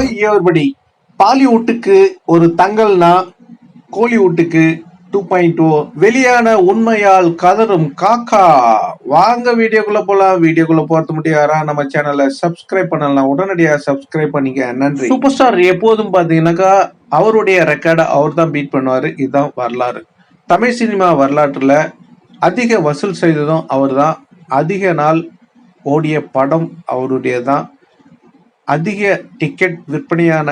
Hi everybody பாலிவுட்டுக்கு ஒரு தங்கல்னா கோலிவுட்டுக்கு two point ஓ வெளியான உண்மையால் கதரும் காக்கா. வாங்க வீடியோக்குள்ள போலாம். வீடியோக்குள்ள போறது மட்டும் யாரா நம்ம சேனலை சப்ஸ்கிரைப் பண்ணலாம் உடனடியாக சப்ஸ்கிரைப் பண்ணிக்க. நன்றி. சூப்பர் ஸ்டார் எப்போதும் பாத்தீங்கன்னாக்கா அவருடைய ரெக்கார்டை அவர் தான் பீட் பண்ணுவார். இதுதான் வரலாறு. தமிழ் சினிமா வரலாற்றில் அதிக வசூல் செய்ததும் அவர் தான் அதிக நாள் ஓடிய படம் அவருடைய தான் அதிக டிக்கெட் விற்பனையான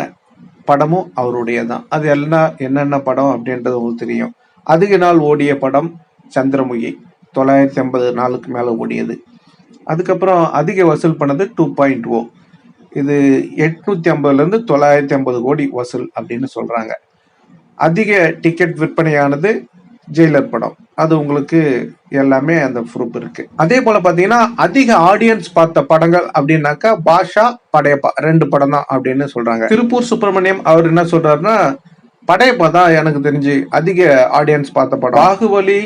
படமும் அவருடைய தான் அது எல்லாம் என்னென்ன படம் அப்படின்றது உங்களுக்கு தெரியும். அதிக நாள் ஓடிய படம் சந்திரமுகி. தொள்ளாயிரத்தி ஐம்பது நாளுக்கு மேலே ஓடியது. அதுக்கப்புறம் அதிக வசூல் பண்ணது டூ பாயிண்ட் ஓ. இது எட்நூத்தி ஐம்பதுலேருந்து தொள்ளாயிரத்தி ஐம்பது கோடி வசூல் அப்படின்னு சொல்கிறாங்க அதிக டிக்கெட் விற்பனையானது ஜெயிலர் படம். அது உங்களுக்கு எல்லாமே அந்த ப்ரூப் இருக்கு. அதே போல பாத்தீங்கன்னா அதிக ஆடியன்ஸ் பார்த்த படங்கள் அப்படின்னாக்கா பாஷா படையப்பா ரெண்டு படம் தான் அப்படின்னு சொல்றாங்க. திருப்பூர் சுப்பிரமணியம் அவர் என்ன சொல்றாருன்னா படையப்பா தான் எனக்கு தெரிஞ்சு அதிக ஆடியன்ஸ் பார்த்த படம். பாகுபலி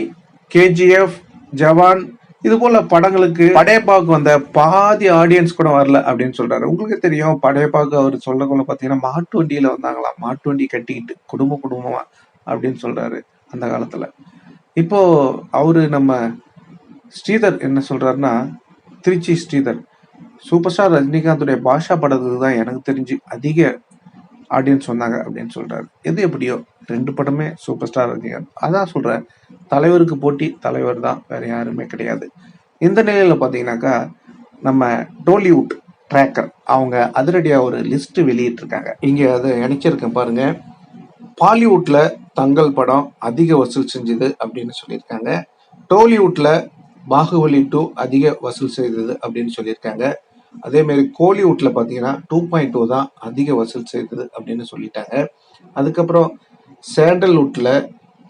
கேஜிஎஃப் ஜவான் இது போல படங்களுக்கு படையப்பாவுக்கு வந்த பாதி ஆடியன்ஸ் கூட வரல அப்படின்னு சொல்றாரு. உங்களுக்கு தெரியும் படையப்பாவுக்கு அவர் சொல்லக்குள்ள பாத்தீங்கன்னா மாட்டு வண்டியில வந்தாங்களாம். மாட்டு வண்டி கட்டிக்கிட்டு குடும்ப குடும்பமா அப்படின்னு சொல்றாரு அந்த காலத்துல. இப்போ அவரு நம்ம ஸ்ரீதர் என்ன சொல்றாருன்னா திருச்சி ஸ்ரீதர் சூப்பர் ஸ்டார் ரஜினிகாந்துடைய பாஷா படத்துக்கு தான் எனக்கு தெரிஞ்சு அதிக ஆடியன்ஸ் வந்தாங்க அப்படின்னு சொல்றாரு. எது எப்படியோ ரெண்டு படமே சூப்பர் ஸ்டார் ரஜினிகாந்த். அதான் சொல்றேன் தலைவருக்கு போட்டி தலைவர் தான் வேற யாருமே கிடையாது. இந்த நிலையில பாத்தீங்கன்னாக்கா நம்ம டோலிவுட் ட்ராக்கர் அவங்க அதிரடியா ஒரு லிஸ்ட் வெளியிட்டிருக்காங்க. இங்க அதை இணைச்சிருக்கேன் பாருங்க. பாலிவுட்ல தங்கள் படம் அதிக வசூல் செஞ்சது அப்படின்னு சொல்லியிருக்காங்க. டோலிவுட்ல பாகுபலி டூ அதிக வசூல் செய்தது அப்படின்னு சொல்லியிருக்காங்க. அதே மாதிரி கோலிவுட்ல பாத்தீங்கன்னா டூ பாயிண்ட் டூ தான் அதிக வசூல் செய்தது அப்படின்னு சொல்லிட்டாங்க. அதுக்கப்புறம் சேண்டல்வுட்ல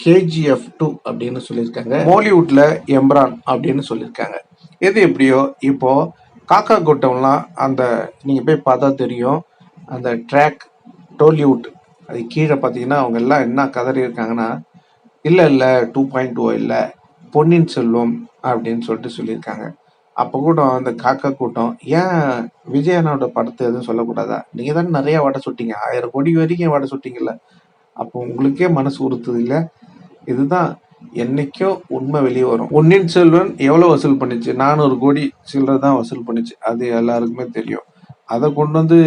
கேஜிஎஃப் டூ அப்படின்னு சொல்லியிருக்காங்க. மோலிவுட்ல எம்ரான் அப்படின்னு சொல்லியிருக்காங்க. எது எப்படியோ இப்போ காக்கா கூட்டம்லாம் அந்த நீங்க போய் பார்த்தா தெரியும் அந்த ட்ராக் டோலிவுட் அது கீழே பார்த்தீங்கன்னா அவங்க எல்லாம் என்ன கதறி இருக்காங்கன்னா இல்லை இல்லை டூ பாயிண்ட் டூ oh இல்லை பொன்னியின் செல்வம் அப்படின்னு சொல்லிட்டு சொல்லியிருக்காங்க. அப்போ கூட அந்த காக்கா கூட்டம் ஏன் விஜயனோட படத்தை எதுவும் சொல்லக்கூடாதா? நீங்கள் தானே நிறையா வடை சுட்டீங்க. ஆயிரம் கோடி வரைக்கும் வடை சுட்டிங்கல்ல. அப்போ உங்களுக்கே மனசு உறுத்துது இல்லை? இதுதான் என்னைக்கோ உண்மை வெளியே வரும். பொன்னியின் செல்வன் எவ்வளோ வசூல் பண்ணுச்சு? நானூறு கோடி சில்லறை தான் வசூல் பண்ணுச்சு. அது எல்லாருக்குமே தெரியும். அதை கொண்டு வந்து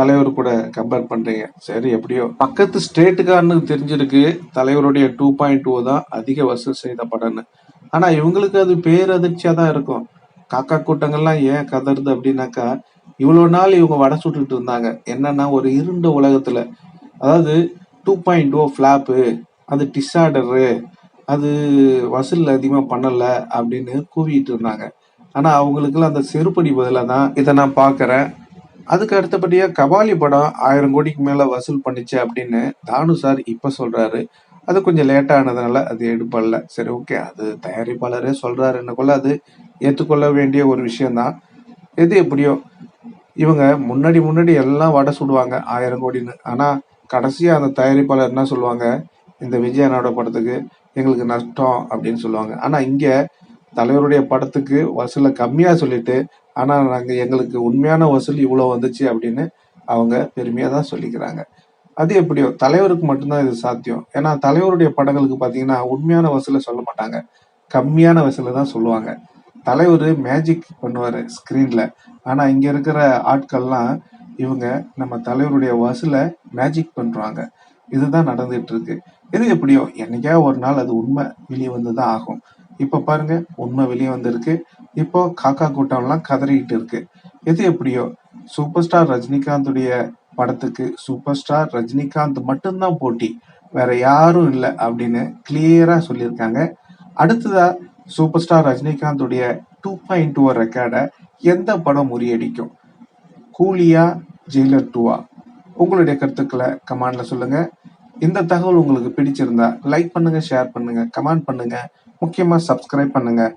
தலைவர் கூட கம்பேர் பண்றீங்க. சரி எப்படியோ. பக்கத்து ஸ்டேட்டுக்காரனுக்கு தெரிஞ்சிருக்கு. தலைவருடைய டூ பாயிண்ட் டூ தான் அதிக வசூல் செய்த படம்னு. ஆனா இவங்களுக்கு அது பேரதிர்ச்சியா தான் இருக்கும். காக்கா கூட்டங்கள்லாம் ஏன் கதறுது அப்படின்னாக்கா இவ்வளவு நாள் இவங்க வடை சுட்டுட்டு இருந்தாங்க. என்னன்னா ஒரு இருண்ட உலகத்துல. அதாவது டூ பாயிண்ட் டூ ஃபிளாப்பு அது டிஸார்டரு அது வசூல் அதிகமாக பண்ணலை அப்படின்னு கூவிட்டு இருந்தாங்க. ஆனால் அவங்களுக்குலாம் அந்த செருப்படி பதிலாக தான் இதை நான் பார்க்குறேன். அதுக்கு அடுத்தபடியாக கபாலி படம் ஆயிரம் கோடிக்கு மேலே வசூல் பண்ணிச்சு அப்படின்னு தானு சார் இப்போ சொல்கிறாரு அது கொஞ்சம் லேட்டானதுனால அது எடுப்படல சரி ஓகே. அது தயாரிப்பாளரே சொல்கிறாருன்னுக்குள்ள அது ஏற்றுக்கொள்ள வேண்டிய ஒரு விஷயந்தான் எது எப்படியோ இவங்க முன்னாடி முன்னாடி எல்லாம் வடை சுடுவாங்க ஆயிரம் கோடின்னு. ஆனால் கடைசியாக அந்த தயாரிப்பாளர் என்ன சொல்லுவாங்க? இந்த விஜயனோட படத்துக்கு எங்களுக்கு நஷ்டம் அப்படின்னு சொல்லுவாங்க. ஆனால் இங்கே தலைவருடைய படத்துக்கு வசூலை கம்மியாக சொல்லிட்டு ஆனால் நாங்கள் எங்களுக்கு உண்மையான வசூல் இவ்வளோ வந்துச்சு அப்படின்னு அவங்க பெருமையாக தான் சொல்லிக்கிறாங்க. அது எப்படியோ தலைவருக்கு மட்டும்தான் இது சாத்தியம். ஏன்னா தலைவருடைய படங்களுக்கு பார்த்தீங்கன்னா உண்மையான வசூலை சொல்ல மாட்டாங்க. கம்மியான வசூலை தான் சொல்லுவாங்க. தலைவர் மேஜிக் பண்ணுவார் ஸ்க்ரீனில் ஆனால் இங்கே இருக்கிற ஆட்கள்லாம் இவங்க நம்ம தலைவருடைய வசூலை மேஜிக் பண்ணுறாங்க இதுதான் நடந்துட்டு இருக்கு இது எப்படியோ என்னைக்கா ஒரு நாள் அது உண்மை வெளியே வந்து தான் ஆகும். இப்போ பாருங்க உண்மை வெளியே வந்திருக்கு. இப்போ காக்கா கூட்டம்லாம் கதறிட்டு இருக்கு. எது எப்படியோ? சூப்பர் ஸ்டார் ரஜினிகாந்துடைய படத்துக்கு சூப்பர் ஸ்டார் ரஜினிகாந்த் மட்டும்தான் போட்டி. வேற யாரும் இல்லை அப்படின்னு கிளியரா சொல்லியிருக்காங்க. அடுத்ததா சூப்பர் ஸ்டார் ரஜினிகாந்துடைய டூ பாயிண்ட் டூ ரெக்கார்டை எந்த படம் முறியடிக்கும்? கூலியா ஜெயிலர் டூவா உங்களுடைய கருத்துக்களை கமெண்ட்ல சொல்லுங்க. இந்த தகவல் உங்களுக்கு பிடிச்சிருந்தா லைக் பண்ணுங்க ஷேர் பண்ணுங்க கமெண்ட் பண்ணுங்க. முக்கியமா சப்ஸ்கிரைப் பண்ணுங்க.